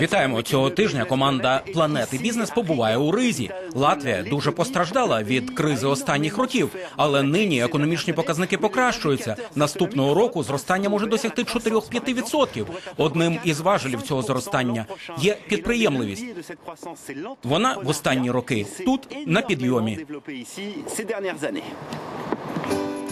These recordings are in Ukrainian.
Вітаємо цього тижня. Команда Планети Бізнес побуває у Ризі. Латвія дуже постраждала від кризи останніх років, але нині економічні показники покращуються. Наступного року зростання може досягти 4-5%. Одним із важелів цього зростання є підприємливість. Вона в останні роки тут на підйомі.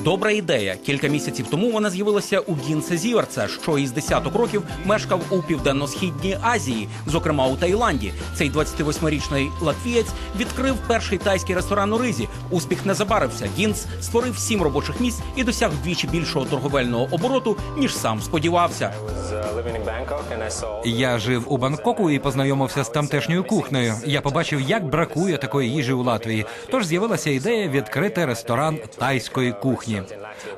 Добра ідея. Кілька місяців тому вона з'явилася у Гінце Зіверце, що із десяток років мешкав у південно-східній Азії, зокрема у Таїланді. Цей 28-річний латвієць відкрив перший тайський ресторан у Ризі. Успіх не забарився. Гінц створив сім робочих місць і досяг вдвічі більшого торговельного обороту, ніж сам сподівався. Я жив у Бангкоку і познайомився з тамтешньою кухнею. Я побачив, як бракує такої їжі у Латвії. Тож з'явилася ідея відкрити ресторан тайської кухні.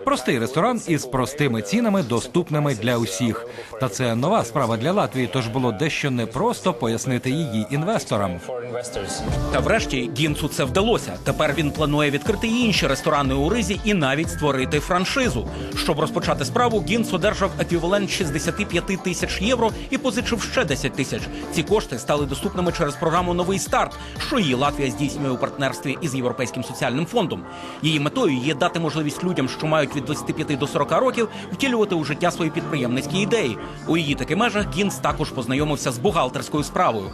Простий ресторан із простими цінами, доступними для усіх. Та це нова справа для Латвії, тож було дещо непросто пояснити її інвесторам. Та врешті Гінцу це вдалося. Тепер він планує відкрити інші ресторани у Ризі і навіть створити франшизу. Щоб розпочати справу, Гінц одержав еквівалент 65 тисяч євро і позичив ще 10 тисяч. Ці кошти стали доступними через програму Новий старт, що її Латвія здійснює у партнерстві із Європейським соціальним фондом. Її метою є дати можливість людям, що мають від 25 до 40 років, втілювати у життя свої підприємницькі ідеї. У її таких межах Гінц також познайомився з бухгалтерською справою.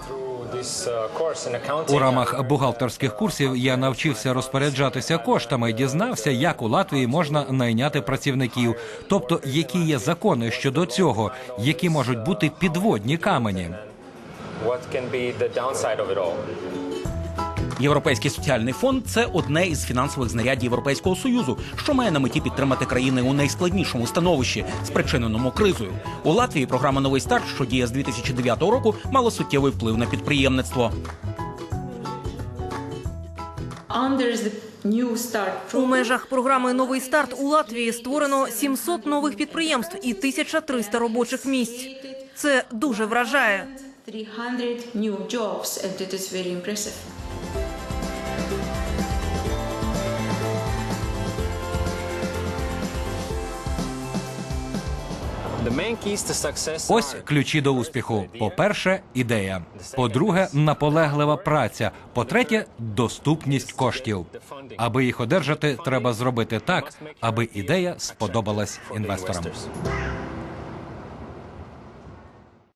У рамах бухгалтерських курсів я навчився розпоряджатися коштами, дізнався, як у Латвії можна найняти працівників, тобто які є закони щодо цього, які можуть бути підводні камені. Європейський соціальний фонд це одне із фінансових знарядь Європейського союзу, що має на меті підтримати країни у найскладнішому становищі, спричиненому кризою. У Латвії програма Новий старт, що діє з 2009 року, мала суттєвий вплив на підприємництво. У межах програми Новий старт у Латвії створено 700 нових підприємств і 1300 робочих місць. Це дуже вражає. 300 new jobs, and it is very impressive. Ось ключі до успіху. По-перше, ідея. По-друге, наполеглива праця. По-третє, доступність коштів. Аби їх одержати, треба зробити так, аби ідея сподобалась інвесторам.